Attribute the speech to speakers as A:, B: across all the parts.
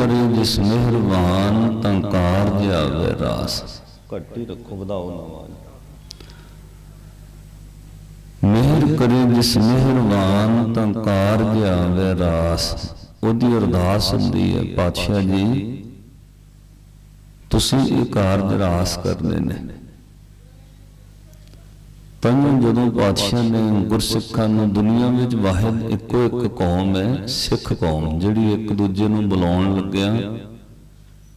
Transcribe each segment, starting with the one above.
A: ਕਰੇ ਜਿਸ ਮਿਹਰਬਾਨ ਤਾਂ ਕਾਰਜ ਆਵੇ ਰਾਸ। ਘੱਟੀ ਰੱਖੋ ਵਧਾਓ ਨਾ ਆਵਾਜ਼ ਮਿਹਰ ਕਰੇ ਜਿਸ ਮਿਹਰਬਾਨ ਤਾਂ ਕਾਰਜ ਆਵੇ ਰਾਸ। ਉਹਦੀ ਅਰਦਾਸ ਹੁੰਦੀ ਹੈ ਪਾਤਸ਼ਾਹ ਜੀ ਤੁਸੀਂ ਇਹ ਕਾਰਜ ਰਾਸ ਕਰਨੇ ਨੇ। ਤਾਂ ਜਦੋਂ ਪਾਤਸ਼ਾਹ ਨੇ ਗੁਰਸਿੱਖਾਂ ਨੂੰ ਦੁਨੀਆ ਵਿੱਚ ਵਾਹਿਦ ਇੱਕੋ ਇੱਕ ਕੌਮ ਹੈ, ਸਿੱਖ ਕੌਮ, ਜਿਹੜੀ ਇੱਕ ਦੂਜੇ ਨੂੰ ਬੁਲਾਉਣ ਲੱਗਿਆ,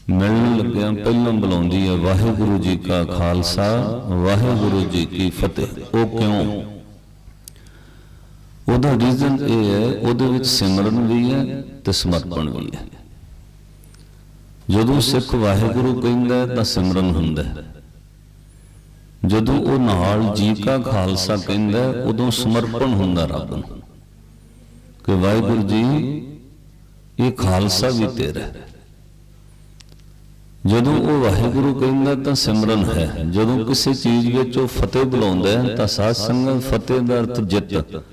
A: ਮਿਲਣ ਲੱਗਿਆ, ਪਹਿਲਾਂ ਬੁਲਾਉਂਦੀ ਹੈ, ਵਾਹਿਗੁਰੂ ਜੀ ਕਾ ਖਾਲਸਾ, ਵਾਹਿਗੁਰੂ ਜੀ ਕੀ ਫਤਿਹ। ਉਹ ਕਿਉਂ? ਉਹਦਾ ਰੀਜ਼ਨ ਇਹ ਹੈ, ਉਹਦੇ ਵਿੱਚ ਸਿਮਰਨ ਵੀ ਹੈ ਤੇ ਸਮਰਪਣ ਵੀ ਹੈ। ਜਦੋਂ ਸਿੱਖ ਵਾਹਿਗੁਰੂ ਕਹਿੰਦਾ ਹੈ, ਤਾਂ ਸਿਮਰਨ ਹੁੰਦਾ ਹੈ। ਜਦੋਂ ਉਹ ਨਾਲ ਜੀ ਕਾ ਖਾਲਸਾ ਕਹਿੰਦਾ ਉਦੋਂ ਸਮਰਪਣ ਹੁੰਦਾ ਰੱਬ ਨੂੰ ਕਿ ਵਾਹਿਗੁਰੂ ਜੀ, ਇਹ ਖਾਲਸਾ ਵੀ ਤੇਰਾ ਜਦੋਂ ਉਹ ਵਾਹਿਗੁਰੂ ਕਹਿੰਦਾ ਤਾਂ ਸਿਮਰਨ ਹੈ। ਜਦੋਂ ਕਿਸੇ ਚੀਜ਼ ਵਿੱਚ ਉਹ ਫਤਿਹ ਬੁਲਾਉਂਦਾ ਤਾਂ ਸਾਧ ਸੰਗਤ ਫਤਿਹ ਦਾ ਅਰਥ ਜਿੱਤ।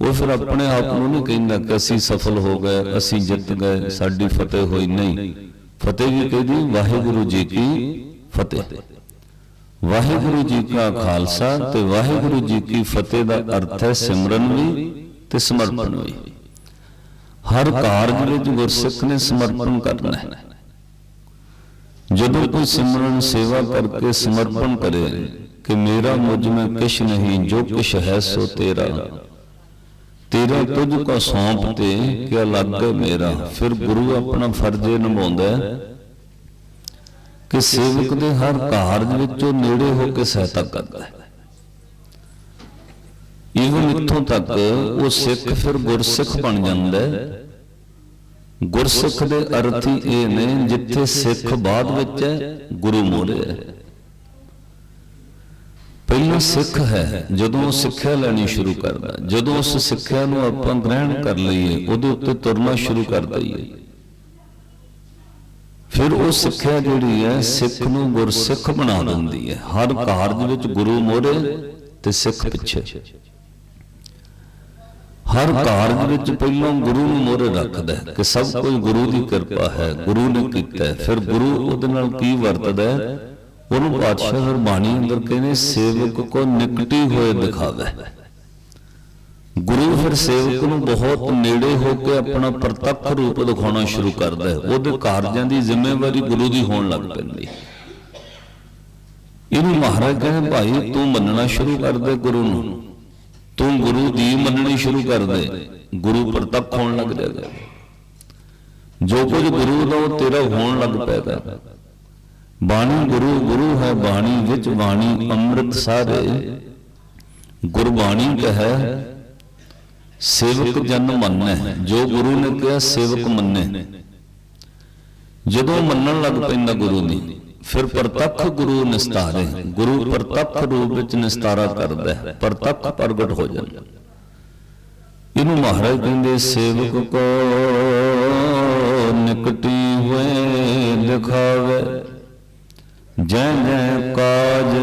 A: ਉਹ ਫਿਰ ਆਪਣੇ ਆਪ ਨੂੰ ਨਹੀਂ ਕਹਿੰਦਾ ਕਿ ਅਸੀਂ ਸਫਲ ਹੋ ਗਏ, ਅਸੀਂ ਜਿੱਤ ਗਏ, ਸਾਡੀ ਫਤਿਹ ਹੋਈ ਨਹੀਂ। ਫਤਿਹ ਵੀ ਕਹਿੰਦੀ? ਵਾਹਿਗੁਰੂ ਜੀ ਕੀ ਫਤਿਹ। ਵਾਹਿਗੁਰੂ ਜੀ ਕਾ ਖਾਲਸਾ ਤੇ ਵਾਹਿਗੁਰੂ ਜੀ ਕੀ ਫਤਿਹ ਦਾ ਅਰਥ ਹੈ ਸਿਮਰਨ ਵੀ ਤੇ ਸਮਰਪਣ ਵੀ। ਹਰ ਕਾਰਜ ਵਿੱਚ ਗੁਰਸਿੱਖ ਨੇ ਸਮਰਪਣ ਕਰਨਾ ਹੈ। ਜਦੋਂ ਕੋਈ ਸਿਮਰਨ ਸੇਵਾ ਕਰਕੇ ਸਮਰਪਣ ਕਰੇ ਕਿ ਮੇਰਾ ਮੁਝ ਮੈਂ ਕਿਛ ਨਹੀਂ, ਜੋ ਕੁਛ ਹੈ ਸੋ ਤੇਰਾ। ਤੇਰਾ ਤੁਝ ਕੋ ਸੌਂਪ ਤੇ ਕਿ ਅਲੱਗ ਮੇਰਾ। ਫਿਰ ਗੁਰੂ ਆਪਣਾ ਫਰਜ਼ ਨਿਭਾਉਂਦਾ ਹੈ ਕਿ ਸੇਵਕ ਦੇ ਹਰ ਕਾਰਜ ਵਿੱਚ ਉਹ ਨੇੜੇ ਹੋ ਕੇ ਸਹਾਇਤਾ ਕਰਦਾ ਹੈ। ਇਹੋ ਇੱਥੋਂ ਤੱਕ ਉਹ ਸਿੱਖ ਫਿਰ ਗੁਰਸਿੱਖ ਬਣ ਜਾਂਦਾ ਹੈ। ਗੁਰਸਿੱਖ ਦੇ ਅਰਥ ਹੀ ਇਹ ਨੇ ਜਿੱਥੇ ਸਿੱਖ ਬਾਅਦ ਵਿੱਚ ਹੈ, ਗੁਰੂ ਮੋਰੇ ਹੈ। ਪਹਿਲਾਂ ਸਿੱਖ ਹੈ, ਜਦੋਂ ਉਹ ਸਿੱਖਿਆ ਲੈਣੀ ਸ਼ੁਰੂ ਕਰਦਾ ਜਦੋਂ ਉਸ ਸਿੱਖਿਆ ਨੂੰ ਆਪਾਂ ਗ੍ਰਹਿਣ ਕਰ ਲਈਏ, ਉਹਦੇ ਉੱਤੇ ਤੁਰਨਾ ਸ਼ੁਰੂ ਕਰ ਦਈਏ। ਫਿਰ ਉਹ ਸਿੱਖਿਆ ਜਿਹੜੀ ਹੈ, ਸਿੱਖ ਨੂੰ ਗੁਰਸਿੱਖ ਬਣਾ ਦਿੰਦੀ ਹੈ। ਹਰ ਕਾਰਜ ਵਿੱਚ ਗੁਰੂ ਮੋਹਰੇ ਤੇ ਸਿੱਖ ਪਿੱਛੇ। ਹਰ ਕਾਰਜ ਵਿੱਚ ਪਹਿਲਾਂ ਗੁਰੂ ਨੂੰ ਮੋਹਰੇ ਰੱਖਦਾ ਹੈ ਕਿ ਸਭ ਕੁਝ ਗੁਰੂ ਦੀ ਕਿਰਪਾ ਹੈ, ਗੁਰੂ ਨੇ ਕੀਤਾ ਹੈ। ਫਿਰ ਗੁਰੂ ਉਹਦੇ ਨਾਲ ਕੀ ਵਰਤਦਾ ਹੈ? ਉਹਨੂੰ ਪਾਤਸ਼ਾਹ ਫਿਰ ਅੰਦਰ ਕਹਿੰਦੇ, ਸੇਵਕ ਕੋ ਨਿਕਟੀ ਹੋਏ ਦਿਖਾਵੇ। ਗੁਰੂ ਫਿਰ ਸੇਵਕ ਨੂੰ ਬਹੁਤ ਨੇੜੇ ਹੋ ਕੇ ਆਪਣਾ ਪ੍ਰਤੱਖ ਰੂਪ ਦਿਖਾਉਣਾ ਸ਼ੁਰੂ ਕਰਦਾ ਹੈ। ਉਹਦੇ ਕਾਰਜਾਂ ਦੀ ਜ਼ਿੰਮੇਵਾਰੀ ਗੁਰੂ ਦੀ ਹੋਣ ਲੱਗ ਪੈਂਦੀ ਹੈ। ਇਹਨੂੰ ਮਹਾਰਾਜ ਕਹਿੰਦੇ, ਭਾਈ, ਤੂੰ ਮੰਨਣਾ ਸ਼ੁਰੂ ਕਰ ਦੇ ਗੁਰੂ ਨੂੰ। ਤੂੰ ਗੁਰੂ ਦੀ ਮੰਨਣੀ ਸ਼ੁਰੂ ਕਰ ਦੇ। ਗੁਰੂ ਪ੍ਰਤੱਖ ਹੋਣ ਲੱਗ ਜਾਏਗਾ। ਜੋ ਕੁਝ ਗੁਰੂ ਦਾ ਉਹ ਤੇਰਾ ਹੋਣ ਲੱਗ ਪੈਦਾ ਬਾਣੀ ਗੁਰੂ ਗੁਰੂ ਹੈ ਬਾਣੀ ਵਿੱਚ, ਬਾਣੀ ਅੰਮ੍ਰਿਤ ਸਾਰੇ। ਗੁਰਬਾਣੀ ਕਹੈ ਸੇਵਕ ਜਨ ਮੰਨੈ ਜੋ ਗੁਰੂ ਨੇ ਕਿਹਾ ਸੇਵਕ ਮੰਨੇ। ਜਦੋਂ ਮੰਨਣ ਲੱਗ ਪੈਂਦਾ ਗੁਰੂ ਦੀ ਫਿਰ ਪ੍ਰਤੱਖ ਗੁਰੂ ਨਿਸਤਾਰੇ। ਗੁਰੂ ਪ੍ਰਤੱਖ ਰੂਪ ਵਿੱਚ ਨਿਸਤਾਰਾ ਕਰਦਾ ਹੈ। ਪ੍ਰਤੱਖ ਪ੍ਰਗਟ ਹੋ ਜਾਂਦਾ ਇਹਨੂੰ ਮਹਾਰਾਜ ਕਹਿੰਦੇ ਸੇਵਕ ਕੋ ਨਿਕਟੀ ਹੋਏ ਦਿਖਾਵੇ। ਜੈ ਜੈ ਕਾਜ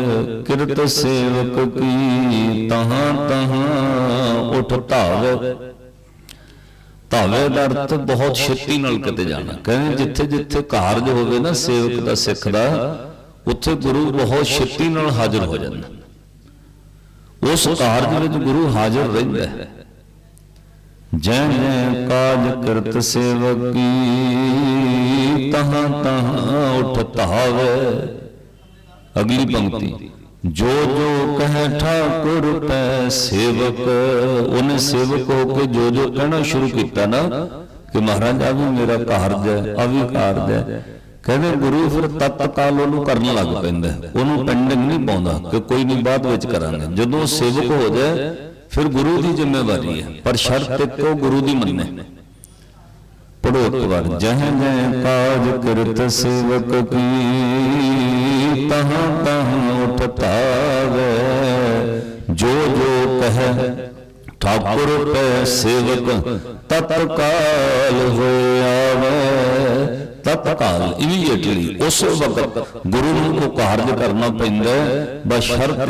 A: ਕਿਰਤ ਸੇਵਕ ਕੀ, ਤਹਾਂ ਤਹਾਂ ਉਠ ਧਾਵੇ। ਧਾਵੇ ਦਾ ਅਰਥ ਬਹੁਤ ਛੇਤੀ ਨਾਲ ਕਿਤੇ ਜਾਣਾ। ਕਹਿੰਦੇ ਜਿੱਥੇ ਜਿੱਥੇ ਕਾਰਜ ਹੋਵੇ ਨਾ, ਸੇਵਕ ਦਾ ਸਿੱਖ ਦਾ, ਉੱਥੇ ਗੁਰੂ ਬਹੁਤ ਛੇਤੀ ਨਾਲ ਹਾਜ਼ਰ ਹੋ ਜਾਂਦਾ। ਉਸ ਕਾਰਜ ਵਿੱਚ ਗੁਰੂ ਹਾਜ਼ਰ ਰਹਿੰਦਾ ਹੈ। ਜੈ ਜੈ ਕਾਜ ਕਰਤ ਸੇਵਕੀ ਤਹਾਂ ਤਹਾਂ ਉਠ ਧਾਵੇ। ਅਗਲੀ ਪੰਕਤੀ ਜੋ ਜੋ ਕਹੈ ਠਾਕੁਰ ਪੈ ਸੇਵਕ ਉਹਨੇ ਸੇਵਕ ਹੋ ਕੇ ਜੋ ਜੋ ਕਹਿਣਾ ਸ਼ੁਰੂ ਕੀਤਾ ਨਾ ਕਿ ਮਹਾਰਾਜ ਆ ਵੀ ਮੇਰਾ ਕਾਰਜ ਹੈ ਆ ਵੀ ਕਾਰਜ ਹੈ। ਕਹਿੰਦੇ ਗੁਰੂ ਫਿਰ ਤਤਕਾਲ ਉਹਨੂੰ ਕਰਨ ਲੱਗ ਪੈਂਦਾ ਉਹਨੂੰ ਪੈਂਡਿੰਗ ਨਹੀਂ ਪਾਉਂਦਾ ਕਿ ਕੋਈ ਨਹੀਂ ਬਾਅਦ ਵਿੱਚ ਕਰਾਂਗੇ। ਜਦੋਂ ਸੇਵਕ ਹੋ ਜਾਏ ਫਿਰ ਗੁਰੂ ਦੀ ਜ਼ਿੰਮੇਵਾਰੀ ਹੈ। ਪਰ ਸ਼ਰਤ ਇੱਕੋ ਗੁਰੂ ਦੀ ਮੰਨੇ। ਪੜੋ ਇੱਕ ਵਾਰ ਜਹ ਜਹ ਕਾਜ ਕਰਤ ਸੇਵਕ ਕੀ। ਤਹਾਂ ਤਹਾਂ ਉਠ ਜੋ ਜੋ ਕਹੈ, ਠਾਕੁਰ ਪੈ ਸੇਵਕ, ਤਤਕਾਲ ਹੋਇ ਆਵੇ। ਤਤਕਾਲ ਇਮੀਡੀਏਟਲੀ ਉਸ ਵਕਤ ਗੁਰੂ ਨੂੰ ਉਹ ਕਾਰਜ ਕਰਨਾ ਪੈਂਦਾ ਬਸ ਸ਼ਰਤ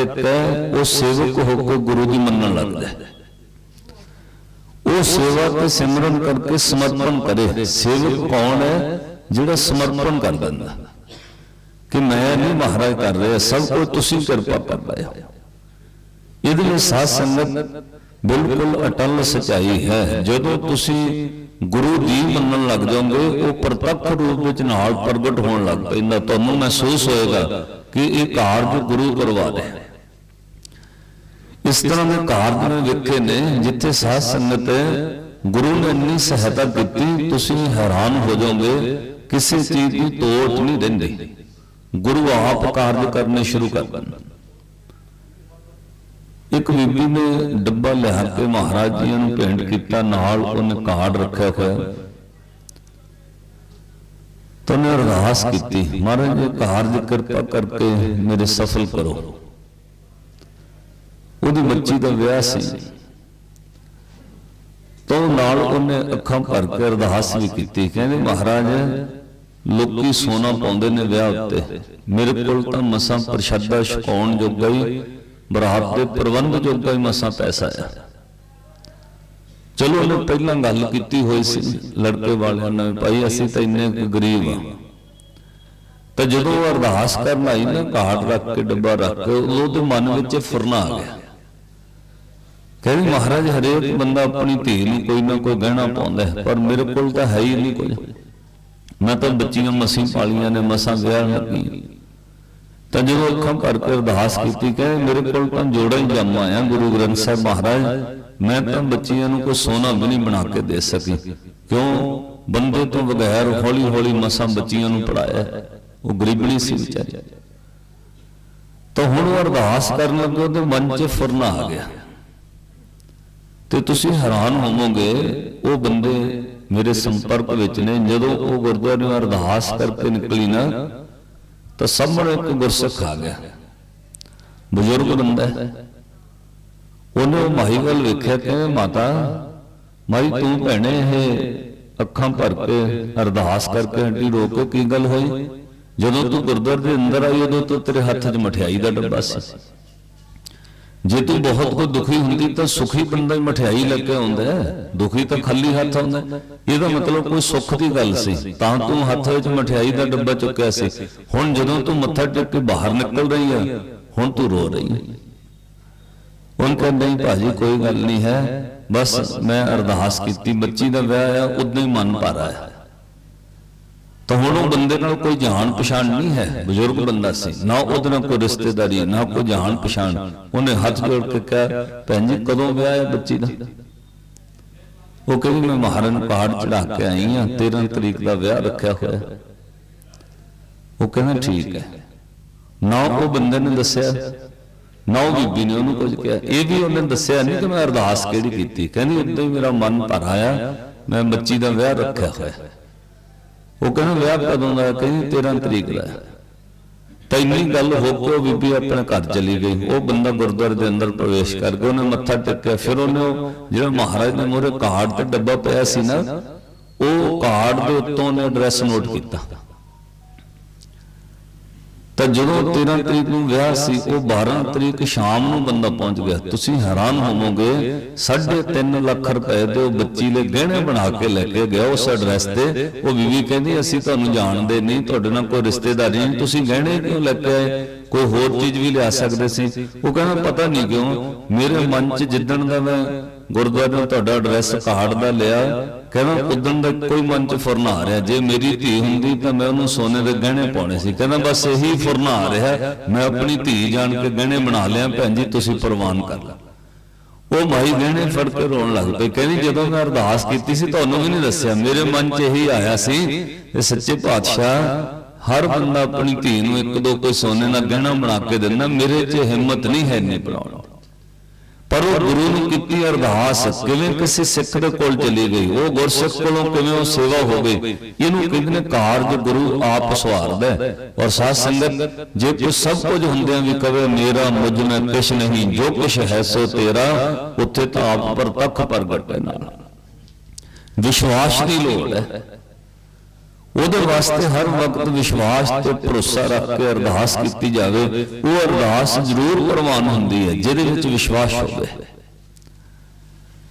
A: ਉਹ ਸੇਵਕ ਹੋ ਕੇ ਗੁਰੂ ਦੀ ਮੰਨਣ ਲੱਗਦਾ ਉਹ ਸੇਵਾ ਤੇ ਸਿਮਰਨ ਕਰਕੇ ਸਮਰਪਣ ਕਰੇ। ਸੇਵਕ ਕੌਣ ਹੈ? ਜਿਹੜਾ ਸਮਰਪਣ ਕਰ ਦਿੰਦਾ ਕਿ ਮੈਂ ਨਹੀਂ ਮਹਾਰਾਜ ਕਰ ਰਿਹਾ, ਸਭ ਕੁਝ ਤੁਸੀਂ ਕਿਰਪਾ ਕਰ ਰਹੇ ਹੋ। ਇਹਦੇ ਲਈ ਸਾਧ ਸੰਗਤ ਬਿਲਕੁਲ ਅਟਲ ਸਚਾਈ ਹੈ। ਜਦੋਂ ਤੁਸੀਂ ਗੁਰੂ ਦੀ ਮੰਨਣ ਲੱਗ ਜਾਓਗੇ ਉਹ ਪ੍ਰਤੱਖ ਰੂਪ ਵਿੱਚ ਨਾਲ ਪ੍ਰਗਟ ਹੋਣ ਲੱਗ ਪੈਂਦਾ। ਤੁਹਾਨੂੰ ਮਹਿਸੂਸ ਹੋਏਗਾ ਕਿ ਇਹ ਕਾਰਜ ਗੁਰੂ ਕਰਵਾ ਰਿਹਾ ਹੈ ਇਸ ਤਰ੍ਹਾਂ ਦੇ ਕਾਰਜ ਨੂੰ ਵੇਖੇ ਨੇ, ਜਿੱਥੇ ਸਾਧ ਸੰਗਤ ਗੁਰੂ ਨੇ ਇੰਨੀ ਸਹਾਇਤਾ ਕੀਤੀ, ਤੁਸੀਂ ਹੈਰਾਨ ਹੋ ਜਾਓਗੇ ਕਿਸੇ ਚੀਜ਼ ਦੀ ਤੋੜ ਨਹੀਂ ਦਿੰਦੇ। ਗੁਰੂ ਆਪ ਕਾਰਜ ਕਰਨੇ ਸ਼ੁਰੂ ਕਰ ਦਿੰਦਾ। ਇੱਕ ਬੀਬੀ ਨੇ ਡੱਬਾ ਲਿਆ ਕੇ ਮਹਾਰਾਜ ਜੀ ਨੂੰ ਭੇਂਟ ਕੀਤਾ, ਨਾਲ ਉਹਨੇ ਕਾਰਡ ਰੱਖਿਆ ਹੋਇਆ। ਤਾਂ ਅਰਦਾਸ ਕੀਤੀ, ਮਹਾਰਾਜ ਜੀ, ਕਾਰਜ ਕਿਰਪਾ ਕਰਕੇ ਮੇਰੇ ਸਫਲ ਕਰੋ। ਉਹਦੀ ਬੱਚੀ ਦਾ ਵਿਆਹ ਸੀ। ਤੋਂ ਨਾਲ ਉਹਨੇ ਅੱਖਾਂ ਭਰ ਕੇ ਅਰਦਾਸ ਵੀ ਕੀਤੀ, ਕਹਿੰਦੇ, ਮਹਾਰਾਜ ਲੋਕੀ ਸੋਨਾ ਪਾਉਂਦੇ ਨੇ ਵਿਆਹ ਉੱਤੇ। ਮੇਰੇ ਕੋਲ ਤਾਂ ਮਸਾਂ ਪ੍ਰਸ਼ਾਦਾ ਛਕਾਉਣ ਜੋਗਾ ਹੀ ਬਰਾਤ ਦੇ ਪ੍ਰਬੰਧ ਜੋਗਾ ਹੀ ਮਸਾਂ ਪੈਸਾ ਆ। ਚਲੋ ਉਹਨੇ ਪਹਿਲਾਂ ਗੱਲ ਕੀਤੀ ਹੋਈ ਸੀ ਲੜਕੇ ਵਾਲਿਆਂ ਨਾਲ ਭਾਈ ਅਸੀਂ ਤਾਂ ਇੰਨੇ ਗਰੀਬ ਆ। ਤਾਂ ਜਦੋਂ ਉਹ ਅਰਦਾਸ ਕਰਨ ਆਈ ਨਾ ਘਾਟ ਰੱਖ ਕੇ ਡੱਬਾ ਰੱਖ ਕੇ ਉਹਦੇ ਮਨ ਵਿੱਚ ਫੁਰਨਾ ਆ ਗਿਆ। ਕਹਿੰਦੀ ਮਹਾਰਾਜ ਹਰੇਕ ਬੰਦਾ ਆਪਣੀ ਧੀ ਨੂੰ ਕੋਈ ਨਾ ਕੋਈ ਗਹਿਣਾ ਪਾਉਂਦਾ ਹੈ, ਪਰ ਮੇਰੇ ਕੋਲ ਤਾਂ ਹੈ ਹੀ ਨਹੀਂ ਕੁਝ। ਮੈਂ ਤਾਂ ਬੱਚੀਆਂ ਮਸੀਂ ਪਾਲੀਆਂ ਨੇ, ਮਸਾਂ ਵਿਆਹ ਲੱਗੀ ਤਾਂ ਜਦੋਂ ਅੱਖਾਂ ਭਰ ਕੇ ਅਰਦਾਸ ਕੀਤੀ, ਕਹਿੰਦੇ ਮੇਰੇ ਕੋਲ ਤਾਂ ਜੋੜਾ ਹੀ ਜੰਮ ਆਇਆ, ਗੁਰੂ ਗ੍ਰੰਥ ਸਾਹਿਬ ਮਹਾਰਾਜ, ਮੈਂ ਤਾਂ ਬੱਚੀਆਂ ਨੂੰ ਕੋਈ ਸੋਨਾ ਵੀ ਨਹੀਂ ਬਣਾ ਕੇ ਦੇ ਸਕੀ। ਕਿਉਂ? ਬੰਦੇ ਤੋਂ ਬਗੈਰ ਹੌਲੀ ਹੌਲੀ ਮਸਾਂ ਬੱਚੀਆਂ ਨੂੰ ਪੜਾਇਆ। ਉਹ ਗਰੀਬਣੀ ਸੀ ਵਿਚਾਰੀ। ਤਾਂ ਹੁਣ ਉਹ ਅਰਦਾਸ ਕਰਨ ਲੱਗੇ, ਉਹਦੇ ਮਨ 'ਚ ਫੁਰਨਾ ਆ ਗਿਆ। ਤੇ ਤੁਸੀਂ ਹੈਰਾਨ ਹੋਵੋਗੇ, ਉਹ ਬੰਦੇ ਮੇਰੇ ਸੰਪਰਕ ਵਿੱਚ ਨੇ, ਜਦੋਂ ਉਹ ਗੁਰਦੁਆਰੇ ਨੂੰ ਅਰਦਾਸ ਕਰਕੇ ਨਿਕਲੀ ਨਾ, ਤਾਂ ਸਾਹਮਣੇ ਇੱਕ ਗੁਰਸਿੱਖ ਆ ਗਿਆ। ਬਜ਼ੁਰਗ ਬੰਦਾ ਉਹਨੇ ਉਹ ਮਾਈ ਵੱਲ ਵੇਖਿਆ ਕਿ ਮਾਤਾ, ਮਾਈ, ਤੂੰ ਭੈਣੇ, ਇਹ ਅੱਖਾਂ ਭਰ ਕੇ ਅਰਦਾਸ ਕਰਕੇ ਹੱਡੀ ਰੋ ਕੇ ਕੀ ਗੱਲ ਹੋਈ? ਜਦੋਂ ਤੂੰ ਗੁਰਦੁਆਰੇ ਦੇ ਅੰਦਰ ਆਈ, ਉਦੋਂ ਤਾਂ ਤੇਰੇ ਹੱਥ 'ਚ ਮਠਿਆਈ ਦਾ ਡੱਬਾ ਸੀ। ਜੇ ਤੂੰ ਬਹੁਤ ਕੋ ਦੁਖੀ ਹੁੰਦੀ ਤਾਂ ਸੁਖੀ ਬੰਦਾ ਹੀ ਮਠਿਆਈ ਲੈ ਕੇ ਆਉਂਦਾ ਦੁਖੀ ਤਾਂ ਖਾਲੀ ਹੱਥ ਆਉਂਦਾ। ਇਹਦਾ ਮਤਲਬ ਕੋਈ ਸੁੱਖ ਦੀ ਗੱਲ ਸੀ। ਤਾਂ ਤੂੰ ਹੱਥ ਵਿੱਚ ਮਠਿਆਈ ਦਾ ਡੱਬਾ ਚੁੱਕਿਆ ਸੀ। ਹੁਣ ਜਦੋਂ ਤੂੰ ਮੱਥਾ ਟੇਕ ਕੇ ਬਾਹਰ ਨਿਕਲ ਰਹੀ ਹੈ ਹੁਣ ਤੂੰ ਰੋ ਰਹੀ ਹੈ ਉਹਨ ਕਹਿੰਦਾ ਨਹੀਂ ਭਾਜੀ ਕੋਈ ਗੱਲ ਨਹੀਂ ਹੈ। ਬਸ ਮੈਂ ਅਰਦਾਸ ਕੀਤੀ। ਬੱਚੀ ਦਾ ਵਿਆਹ ਆ ਉਦੋਂ ਹੀ ਮਨ ਭਰ ਆਇਆ। ਤਾਂ ਹੁਣ ਉਹ ਬੰਦੇ ਨਾਲ ਕੋਈ ਜਾਣ ਪਛਾਣ ਨਹੀਂ ਹੈ, ਬਜ਼ੁਰਗ ਬੰਦਾ ਸੀ। ਨਾ ਉਹਦੇ ਨਾਲ ਕੋਈ ਰਿਸ਼ਤੇਦਾਰੀ, ਨਾ ਕੋਈ ਜਾਣ ਪਛਾਣ। ਉਹਨੇ ਹੱਥ ਜੋੜ ਕੇ ਕਿਹਾ, ਭੈਣ ਜੀ, ਕਦੋਂ ਵਿਆਹ ਹੈ ਬੱਚੀ ਦਾ? ਉਹ ਕਹਿੰਦੀ, ਮੈਂ ਮਹਾਰਾਜ ਪਹਾੜ ਚੜਾ ਕੇ ਆਈ ਆ 13 ਤਰੀਕ ਦਾ ਵਿਆਹ ਰੱਖਿਆ ਹੋਇਆ ਉਹ ਕਹਿੰਦਾ, ਠੀਕ ਹੈ। ਨਾ ਉਹ ਬੰਦੇ ਨੇ ਦੱਸਿਆ, ਨਾ ਉਹ ਬੀਬੀ ਨੇ ਉਹਨੂੰ ਕੁਝ ਕਿਹਾ। ਇਹ ਵੀ ਉਹਨੇ ਦੱਸਿਆ ਨਹੀਂ ਕਿ ਮੈਂ ਅਰਦਾਸ ਕਿਹੜੀ ਕੀਤੀ। ਕਹਿੰਦੀ, ਉਦੋਂ ਹੀ ਮੇਰਾ ਮਨ ਭਰ ਆਇਆ, ਮੈਂ ਬੱਚੀ ਦਾ ਵਿਆਹ ਰੱਖਿਆ ਹੋਇਆ ਉਹ ਕਹਿੰਦਾ ਵਿਆਹ ਕਦੋਂ ਦਾ ਕਹਿੰਦੀ 13 ਤਰੀਕ ਦਾ ਹੈ। ਗੱਲ ਹੋ ਕੇ ਉਹ ਬੀਬੀ ਆਪਣੇ ਘਰ ਚਲੀ ਗਈ। ਉਹ ਬੰਦਾ ਗੁਰਦੁਆਰੇ ਦੇ ਅੰਦਰ ਪ੍ਰਵੇਸ਼ ਕਰ ਗਿਆ ਉਹਨੇ ਮੱਥਾ ਟੇਕਿਆ। ਫਿਰ ਉਹਨੇ ਉਹ ਜਿਹੜਾ ਮਹਾਰਾਜ ਦੇ ਮੂਹਰੇ ਕਾਰਡ ਤੇ ਡੱਬਾ ਪਿਆ ਸੀ ਨਾ, ਉਹ ਕਾਰਡ ਦੇ ਉੱਤੋਂ ਉਹਨੇ ਐਡਰੈਸ ਨੋਟ ਕੀਤਾ। ਤਾਂ ਜਦੋਂ 13 ਤਰੀਕ ਨੂੰ ਵਿਆਹ ਸੀ ਉਹ 12 ਤਰੀਕ ਸ਼ਾਮ ਨੂੰ ਬੰਦਾ ਪਹੁੰਚ ਗਿਆ। ਤੁਸੀਂ ਹੈਰਾਨ ਹੋਵੋਗੇ 3.5 ਲੱਖ ਰੁਪਏ ਦੇ ਉਹ ਬੱਚੀ ਲਈ ਗਹਿਣੇ ਬਣਾ ਕੇ ਲੈ ਕੇ ਗਿਆ ਉਸ ਐਡਰੈਸ ਤੇ। ਉਹ ਬੀਵੀ ਕਹਿੰਦੀ ਅਸੀਂ ਤੁਹਾਨੂੰ ਜਾਣਦੇ ਨਹੀਂ ਤੁਹਾਡੇ ਨਾਲ ਕੋਈ ਰਿਸ਼ਤੇਦਾਰੀ ਨਹੀਂ। ਤੁਸੀਂ ਗਹਿਣੇ ਕਿਉਂ ਲੈ ਕੇ ਆਏ? ਕੋਈ ਹੋਰ ਚੀਜ਼ ਵੀ ਲਿਆ ਸਕਦੇ ਸੀ। ਉਹ ਕਹਿੰਦਾ ਪਤਾ ਨਹੀਂ ਕਿਉਂ ਮੇਰੇ ਮਨ 'ਚ ਜਿੱਦਣ ਦਾ ਮੈਂ ਗੁਰਦੁਆਰੇ ਨੂੰ ਤੁਹਾਡਾ ਐਡਰੈਸ ਕਾਰਡ ਦਾ ਲਿਆ, ਕਹਿੰਦਾ ਉਦੋਂ ਦਾ ਕੋਈ ਮਨ 'ਚ ਫੁਰਨਾ ਆ ਰਿਹਾ। ਜੇ ਮੇਰੀ ਧੀ ਹੁੰਦੀ ਤਾਂ ਮੈਂ ਉਹਨੂੰ ਸੋਨੇ ਦੇ ਗਹਿਣੇ ਪਾਉਣੇ ਸੀ। ਕਹਿੰਦਾ ਬਸ ਇਹੀ ਫੁਰਨਾ ਆ ਰਿਹਾ, ਮੈਂ ਆਪਣੀ ਧੀ ਜਾਣ ਕੇ ਗਹਿਣੇ ਬਣਾ ਲਿਆ, ਭੈਣ ਜੀ ਤੁਸੀਂ ਪ੍ਰਵਾਨ ਕਰ ਲਓ। ਉਹ ਮਾਈ ਗਹਿਣੇ ਫੜ ਕੇ ਰੋਣ ਲੱਗ ਪਈ। ਕਹਿੰਦੀ ਜਦੋਂ ਮੈਂ ਅਰਦਾਸ ਕੀਤੀ ਸੀ, ਤੁਹਾਨੂੰ ਵੀ ਨਹੀਂ ਦੱਸਿਆ। ਮੇਰੇ ਮਨ 'ਚ ਇਹੀ ਆਇਆ ਸੀ ਕਿ ਸੱਚੇ ਪਾਤਸ਼ਾਹ, ਹਰ ਬੰਦਾ ਆਪਣੀ ਧੀ ਨੂੰ ਇੱਕ ਦੋ ਕੋਈ ਸੋਨੇ ਦਾ ਗਹਿਣਾ ਬਣਾ ਕੇ ਦਿੰਦਾ। ਮੇਰੇ 'ਚ ਹਿੰਮਤ ਨਹੀਂ ਹੈ ਨਹੀਂ ਬਣਾਉਣ ਪਰ ਉਹ ਗੁਰੂ ਨੂੰ ਕੀਤੀ ਅਰਦਾਸ, ਕਿਵੇਂ ਕਿਸੇ ਸਿੱਖ ਦੇ ਕੋਲ ਚਲੀ ਗਈ? ਉਹ ਗੁਰਸਿੱਖ ਕੋਲੋਂ ਕਿਵੇਂ ਉਹ ਸੇਵਾ ਹੋ ਗਈ? ਇਹਨੂੰ ਕਹਿੰਦੇ ਕਾਰਜ ਗੁਰੂ ਆਪ ਸਵਾਰਦਾ ਔਰ ਸਾਧ ਸੰਗਤ, ਜੇ ਕੋਈ ਸਭ ਕੁਝ ਹੁੰਦਿਆਂ ਵੀ ਕਵੇ, ਮੇਰਾ ਮੁਝ ਮੈਂ ਕਿਛ ਨਹੀਂ, ਜੋ ਕੁਛ ਹੈ ਸੋ ਤੇਰਾ, ਉੱਥੇ ਤਾਂ ਆਪ ਪਰ ਪ੍ਰਤੱਖ ਪ੍ਰਗਟ ਹੈ ਨਾਲ। ਵਿਸ਼ਵਾਸ ਦੀ ਲੋੜ ਹੈ। ਉਹਦੇ ਵਾਸਤੇ ਹਰ ਵਕਤ ਵਿਸ਼ਵਾਸ ਤੇ ਭਰੋਸਾ ਰੱਖ ਕੇ ਅਰਦਾਸ ਕੀਤੀ ਜਾਵੇ, ਉਹ ਅਰਦਾਸ ਜ਼ਰੂਰ ਪ੍ਰਵਾਨ ਹੁੰਦੀ ਹੈ, ਜਿਹਦੇ ਵਿੱਚ ਵਿਸ਼ਵਾਸ ਹੋਵੇ।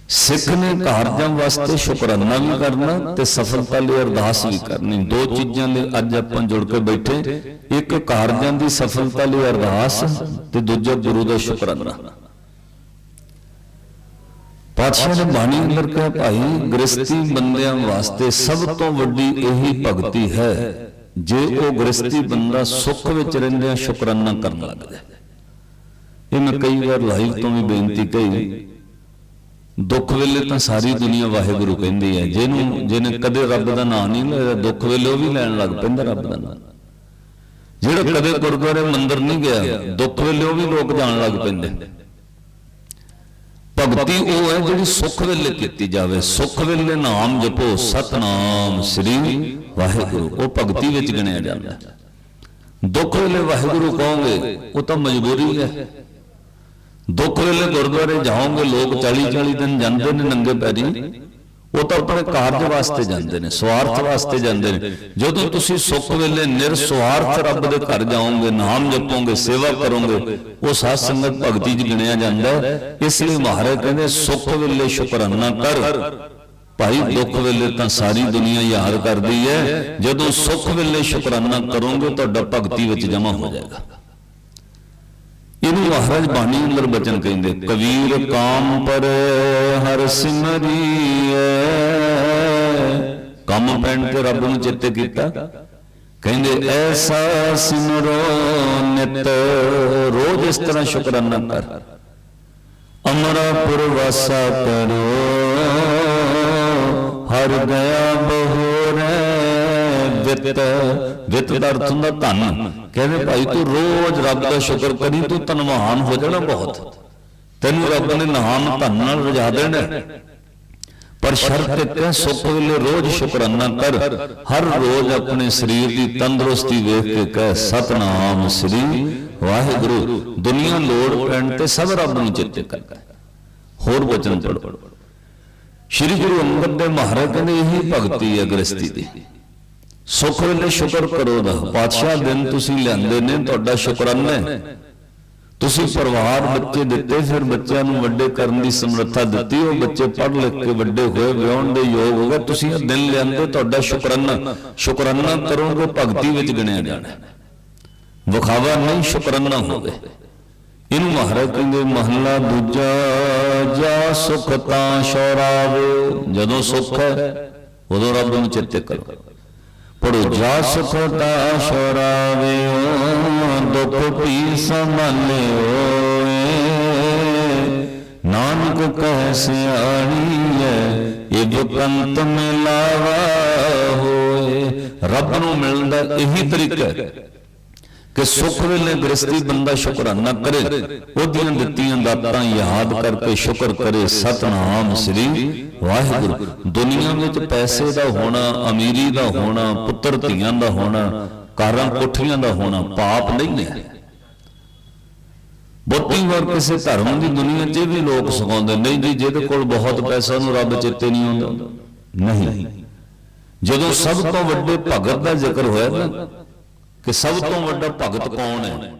A: ਸਿੱਖ ਨੇ ਕਾਰਜਾਂ ਵਾਸਤੇ ਸ਼ੁਕਰਾਨਾ ਵੀ ਕਰਨਾ ਤੇ ਸਫਲਤਾ ਲਈ ਅਰਦਾਸ ਵੀ ਕਰਨੀ। ਦੋ ਚੀਜ਼ਾਂ ਲਈ ਅੱਜ ਆਪਾਂ ਜੁੜ ਕੇ ਬੈਠੇ। ਇੱਕ ਕਾਰਜਾਂ ਦੀ ਸਫਲਤਾ ਲਈ ਅਰਦਾਸ ਤੇ ਦੂਜਾ ਗੁਰੂ ਦਾ ਸ਼ੁਕਰਾਨਾ। ਪਾਤਸ਼ਾਹ ਨੇ ਬਾਣੀ ਅੰਦਰ ਕਿਹਾ ਭਾਈ ਗ੍ਰਸਤੀ ਬੰਦਿਆਂ ਵਾਸਤੇ ਸਭ ਤੋਂ ਵੱਡੀ ਇਹੀ ਭਗਤੀ ਹੈ। ਜੇ ਉਹ ਗ੍ਰਸਤੀ ਬੰਦਾ ਸੁੱਖ ਵਿੱਚ ਰਹਿੰਦਿਆਂ ਸ਼ੁਕਰਾਨਾ ਕਰਨ ਲੱਗ ਜਾਏ ਇਹ ਮੈਂ ਕਈ ਵਾਰ ਲਾਈਵ ਤੋਂ ਵੀ ਬੇਨਤੀ ਕਹੀ। ਦੁੱਖ ਵੇਲੇ ਤਾਂ ਸਾਰੀ ਦੁਨੀਆ ਵਾਹਿਗੁਰੂ ਕਹਿੰਦੀ ਹੈ। ਜਿਹਨੂੰ ਜਿਹਨੇ ਕਦੇ ਰੱਬ ਦਾ ਨਾਮ ਨਹੀਂ ਲਿਆ ਦੁੱਖ ਵੇਲੇ ਉਹ ਵੀ ਲੈਣ ਲੱਗ ਪੈਂਦਾ ਰੱਬ ਦਾ ਨਾਮ ਜਿਹੜਾ ਕਦੇ ਗੁਰਦੁਆਰੇ ਮੰਦਿਰ ਨਹੀਂ ਗਿਆ ਦੁੱਖ ਵੇਲੇ ਉਹ ਵੀ ਲੋਕ ਜਾਣ ਲੱਗ ਪੈਂਦੇ। ਭਗਤੀ ਉਹ ਹੈ ਜਿਹੜੀ ਸੁੱਖ ਵੇਲੇ ਕੀਤੀ ਜਾਵੇ। ਸੁੱਖ ਵੇਲੇ ਨਾਮ ਜਪੋ ਸਤਨਾਮ ਸ੍ਰੀ ਵਾਹਿਗੁਰੂ। ਉਹ ਭਗਤੀ ਵਿੱਚ ਗਿਣਿਆ ਜਾਂਦਾ। ਦੁੱਖ ਵੇਲੇ ਵਾਹਿਗੁਰੂ ਕਹੋਗੇ ਉਹ ਤਾਂ ਮਜਬੂਰੀ ਹੈ। ਦੁੱਖ ਵੇਲੇ ਗੁਰਦੁਆਰੇ ਜਾਓਗੇ ਲੋਕ 40 40 ਦਿਨ ਜਾਂਦੇ ਨੇ ਨੰਗੇ ਪੈਰੀ। ਉਹ ਤਾਂ ਆਪਣੇ ਕਾਰਜ ਵਾਸਤੇ ਜਾਂਦੇ ਨੇ ਸਵਾਰਥ ਵਾਸਤੇ ਜਾਂਦੇ ਨੇ। ਜਦੋਂ ਤੁਸੀਂ ਸੁੱਖ ਵੇਲੇ ਨਿਰਸਵਾਰਥ ਰੱਬ ਦੇ ਘਰ ਜਾਓਗੇ ਨਾਮ ਜਪੋਗੇ ਸੇਵਾ ਕਰੋਗੇ ਉਹ ਸਾਧ ਸੰਗਤ ਭਗਤੀ 'ਚ ਗਿਣਿਆ ਜਾਂਦਾ। ਹੈ। ਇਸ ਲਈ ਮਹਾਰਾਜ ਕਹਿੰਦੇ ਸੁੱਖ ਵੇਲੇ ਸ਼ੁਕਰਾਨਾ ਕਰ। ਭਾਈ ਦੁੱਖ ਵੇਲੇ ਤਾਂ ਸਾਰੀ ਦੁਨੀਆ ਯਾਦ ਕਰਦੀ ਹੈ। ਜਦੋਂ ਸੁੱਖ ਵੇਲੇ ਸ਼ੁਕਰਾਨਾ ਕਰੋਗੇ ਤੁਹਾਡਾ ਭਗਤੀ ਵਿੱਚ ਜਮਾ ਹੋ ਜਾਏਗਾ। ਇਹਨੂੰ ਮਹਾਰਾਜ ਬਾਣੀ ਅੰਦਰ ਬਚਨ ਕਹਿੰਦੇ, ਕਬੀਰ ਕਾਮ ਪਰ ਹਰ ਸਿਮਰੀਐ। ਕੰਮ ਪੈਣ ਤੇ ਰੱਬ ਨੂੰ ਚਿੱਤੇ ਕੀਤਾ। ਕਹਿੰਦੇ, ਐਸਾ ਸਿਮਰੋ ਨਿਤ, ਰੋਜ਼ ਇਸ ਤਰ੍ਹਾਂ ਸ਼ੁਕਰਾਨਾ ਕਰ ਅਮਰਾਪੁਰ ਵਾਸਾ ਕਰੋ, ਹਰ ਗਿਆ ਬਹੁ ਵਿਤ ਵਿਤ ਦਾ ਅਰਥ ਹੁੰਦਾ ਧਨ। ਕਹਿੰਦੇ ਭਾਈ, ਤੂੰ ਰੋਜ਼ ਰੱਬ ਦਾ ਸ਼ੁਕਰ ਕਰੀ, ਤੂੰ ਧਨਵਾਨ ਹੋ ਜਾਣਾ ਬਹੁਤ। ਤੈਨੂੰ ਰੱਬ ਨੇ ਨਾਮ ਧਨ ਨਾਲ ਰਜਾ ਦੇਣਾ। ਪਰ ਸ਼ਰਤ ਇੱਕ ਸੁੱਖ ਵੇਲੇ ਰੋਜ਼ ਸ਼ੁਕਰਾਨਾ ਕਰ। ਹਰ ਰੋਜ਼ ਆਪਣੇ ਸਰੀਰ ਦੀ ਤੰਦਰੁਸਤੀ ਵੇਖ ਕੇ ਕਹਿ, ਸਤਨਾਮ ਸ੍ਰੀ ਵਾਹਿਗੁਰੂ। ਦੁਨੀਆ ਲੋੜ ਪੈਣ ਤੇ ਸਭ ਰੱਬ ਨੂੰ ਚੇਤੇ ਕਰਦਾ ਹੋਰ ਬਚਨ ਪੜੋ ਸ਼੍ਰੀ ਗੁਰੂ ਅੰਗਦ ਦੇਵ ਮਹਾਰਾਜ ਕਹਿੰਦੇ, ਇਹੀ ਭਗਤੀ ਹੈ ਗ੍ਰਸਤੀ ਦੀ। ਸੁਖ ਵੇਲੇ ਸ਼ੁਕਰ ਕਰੋ ਦਾ। ਪਾਤਸ਼ਾਹ ਦਿਨ ਤੁਸੀਂ ਲਿਆਂਦੇ ਨੇ, ਤੁਹਾਡਾ ਸ਼ੁਕਰਾਨਾ ਹੈ। ਤੁਸੀਂ ਪਰਿਵਾਰ ਬੱਚੇ ਦਿੱਤੇ, ਫਿਰ ਬੱਚਿਆਂ ਨੂੰ ਵੱਡੇ ਕਰਨ ਦੀ ਸਮਰੱਥਾ ਦਿੱਤੀ, ਉਹ ਬੱਚੇ ਪੜ੍ਹ ਲਿਖ ਕੇ ਵੱਡੇ ਹੋਏ, ਵਿਆਹਣ ਦੇ ਯੋਗ ਹੋ ਗਏ, ਤੁਸੀਂ ਇਹ ਦਿਨ ਲਿਆਂਦੇ, ਤੁਹਾਡਾ ਸ਼ੁਕਰਾਨਾ। ਸ਼ੁਕਰਾਨਾ ਕਰੋਗੇ, ਭਗਤੀ ਵਿੱਚ ਗਿਣਿਆ ਜਾਣਾ। ਵਿਖਾਵਾ ਨਹੀਂ ਸ਼ੁਕਰਾਨਾ ਹੋਵੇ। ਇਹਨੂੰ ਮਹਾਰਾਜ ਕਹਿੰਦੇ, ਮਹੱਲਾ ਦੂਜਾ ਜਾ ਸੁਖ ਤਾਂ ਸ਼ੌਰਾਵੇ ਜਦੋਂ ਸੁੱਖ ਹੈ, ਉਦੋਂ ਰੱਬ ਨੂੰ ਚਿੱਤੇ ਕਰੋ। ਪੜੋ ਜਾ ਸੁਖ ਤਾ ਦੁਖ ਪੀ ਸੰਭਾਲਿਓ ਨਾਨਕ ਕਹਿ ਸਿਆਣੀਐ ਇਹ ਕੰਤ ਮਿਲਾਵਾ ਹੋਏ। ਰੱਬ ਨੂੰ ਮਿਲਣ ਦਾ ਇਹੀ ਤਰੀਕਾ ਹੈ। ਕਿ ਸੁੱਖ ਵੇਲੇ ਗ੍ਰਸਤੀ ਬੰਦਾ ਸ਼ੁਕਰਾਨਾ ਕਰੇ, ਉਹਦੀਆਂ ਦਿੱਤੀਆਂ ਦਾਤਾਂ ਯਾਦ ਕਰਕੇ ਸ਼ੁਕਰ ਕਰੇ। ਸਤਨਾਮ ਸ੍ਰੀ ਵਾਹਿਗੁਰੂ। ਦੁਨੀਆ ਵਿੱਚ ਪੈਸੇ ਦਾ ਹੋਣਾ, ਅਮੀਰੀ ਦਾ ਹੋਣਾ, ਪੁੱਤਰ ਧੀਆਂ ਦਾ ਹੋਣਾ ਕਾਰਾਂ ਕੋਠੀਆਂ ਦਾ ਹੋਣਾ, ਪਾਪ ਨਹੀਂ ਹੈ। ਬਹੁਤੀ ਵਾਰ ਕਿਸੇ ਧਰਮ ਦੀ ਦੁਨੀਆ 'ਚ ਵੀ ਲੋਕ ਸਿਖਾਉਂਦੇ, ਨਹੀਂ ਜੀ, ਜਿਹਦੇ ਕੋਲ ਬਹੁਤ ਪੈਸਾ ਨੂੰ ਰੱਬ ਚੇਤੇ ਨਹੀਂ ਆਉਂਦਾ। ਨਹੀਂ। ਜਦੋਂ ਸਭ ਤੋਂ ਵੱਡੇ ਭਗਤ ਦਾ ਜ਼ਿਕਰ ਹੋਇਆ ਨਾ ਕਿ ਸਭ ਤੋਂ ਵੱਡਾ ਭਗਤ ਕੌਣ ਹੈ?